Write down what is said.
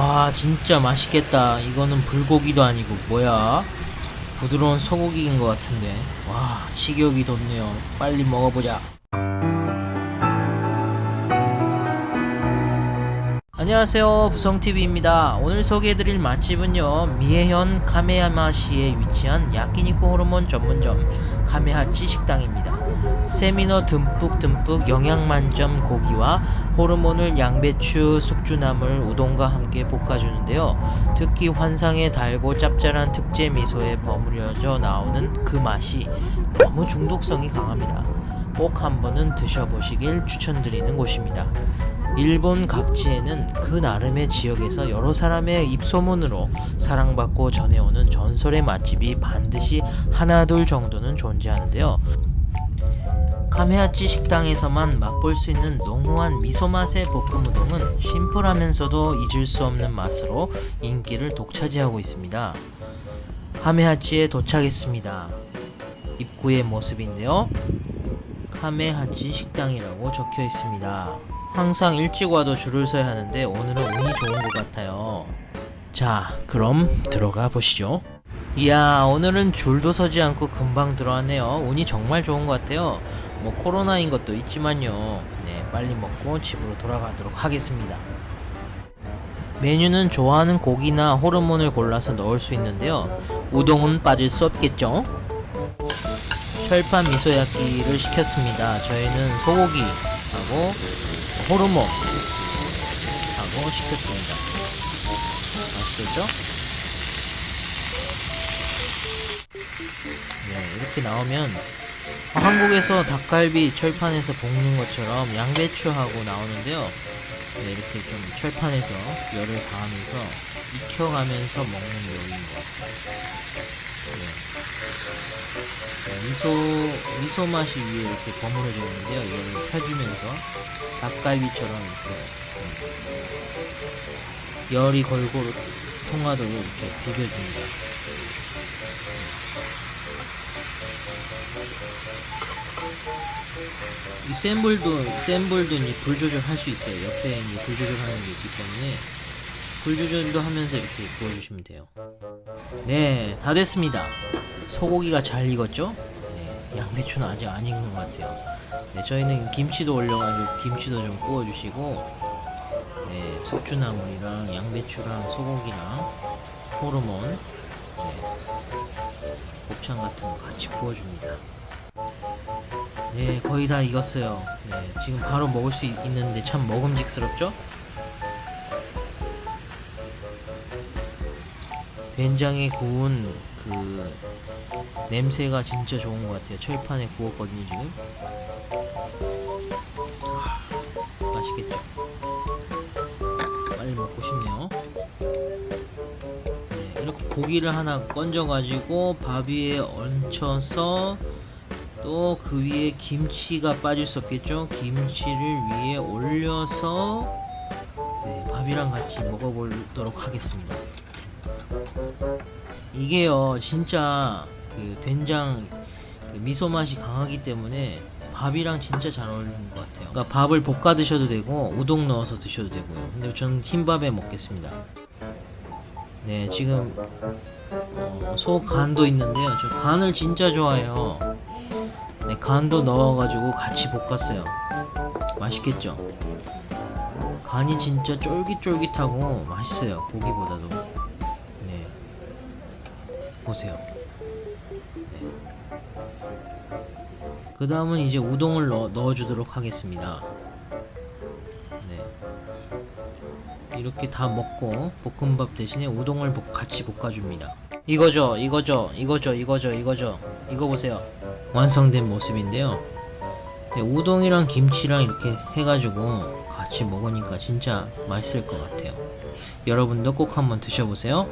와 진짜 맛있겠다. 이거는 불고기도 아니고 뭐야? 부드러운 소고기인 것 같은데. 와 식욕이 돋네요. 빨리 먹어보자 안녕하세요 부성TV입니다 오늘 소개해드릴 맛집은요 미에현 카메야마시에 위치한 야끼니쿠 호르몬 전문점 카메하치 식당입니다 세미너 듬뿍 듬뿍 영양 만점 고기와 호르몬을 양배추, 숙주나물, 우동과 함께 볶아주는데요. 특히 환상의 달고 짭짤한 특제 미소에 버무려져 나오는 그 맛이 너무 중독성이 강합니다. 꼭 한번은 드셔보시길 추천드리는 곳입니다. 일본 각지에는 그 나름의 지역에서 여러 사람의 입소문으로 사랑받고 전해오는 전설의 맛집이 반드시 하나둘 정도는 존재하는데요. 카메아치 식당에서만 맛볼 수 있는 농후한 미소 맛의 볶음 우동은 심플하면서도 잊을 수 없는 맛으로 인기를 독차지하고 있습니다. 카메하치에 도착했습니다. 입구의 모습인데요. 카메하치 식당이라고 적혀 있습니다. 항상 일찍 와도 줄을 서야 하는데 오늘은 운이 좋은 것 같아요. 자, 그럼 들어가 보시죠. 이야, 오늘은 줄도 서지 않고 금방 들어왔네요. 운이 정말 좋은 것 같아요. 뭐 코로나인 것도 있지만요. 네, 빨리 먹고 집으로 돌아가도록 하겠습니다. 메뉴는 좋아하는 고기나 호르몬을 골라서 넣을 수 있는데요. 우동은 빠질 수 없겠죠? 철판 미소야끼를 시켰습니다. 저희는 소고기하고 호르몬 하고 시켰습니다. 맛있겠죠? 네, 이렇게 나오면 한국에서 닭갈비 철판에서 볶는 것처럼 양배추하고 나오는데요. 네, 이렇게 좀 철판에서 열을 가하면서 익혀가면서 먹는 요리입니다. 네. 네, 미소 미소 맛이 위에 이렇게 버무려져 있는데요. 이거를 펴주면서 닭갈비처럼 이렇게 음, 열이 골고루 통하도록 이렇게 비벼줍니다. 이 센 불도 센 불도 이제 불 조절할 수 있어요. 옆에 이제 불 조절하는 게 있기 때문에 불 조절도 하면서 이렇게 구워주시면 돼요. 네, 다 됐습니다. 소고기가 잘 익었죠? 네, 양배추는 아직 안 익은 것 같아요. 네, 저희는 김치도 올려가지고 김치도 좀 구워주시고, 네, 숙주나물이랑 양배추랑 소고기랑 호르몬, 네, 곱창 같은 거 같이 구워줍니다. 네, 거의 다 익었어요. 네, 지금 바로 먹을 수 있- 있는데 참 먹음직스럽죠? 된장에 구운 그 냄새가 진짜 좋은 것 같아요. 철판에 구웠거든요, 지금. 아, 맛있겠죠? 빨리 먹고 싶네요. 네, 이렇게 고기를 하나 건져가지고 밥 위에 얹혀서 또 그 위에 김치가 빠질 수 없겠죠? 김치를 위에 올려서 네, 밥이랑 같이 먹어보도록 하겠습니다. 이게요, 진짜 그 된장 그 미소 맛이 강하기 때문에 밥이랑 진짜 잘 어울리는 것 같아요. 그러니까 밥을 볶아 드셔도 되고 우동 넣어서 드셔도 되고요. 근데 저는 흰밥에 먹겠습니다. 네, 지금 어, 소 간도 있는데요. 저 간을 진짜 좋아해요. 네, 간도 넣어가지고 같이 볶았어요. 맛있겠죠? 간이 진짜 쫄깃쫄깃하고 맛있어요. 고기보다도. 네. 보세요. 그 다음은 이제 우동을 넣어, 넣어주도록 하겠습니다. 네. 이렇게 다 먹고 볶음밥 대신에 우동을 볶- 같이 볶아줍니다. 이거죠, 이거죠, 이거죠, 이거죠, 이거죠. 이거 보세요. 완성된 모습인데요. 네, 우동이랑 김치랑 이렇게 해가지고 같이 먹으니까 진짜 맛있을 것 같아요. 여러분도 꼭 한번 드셔보세요.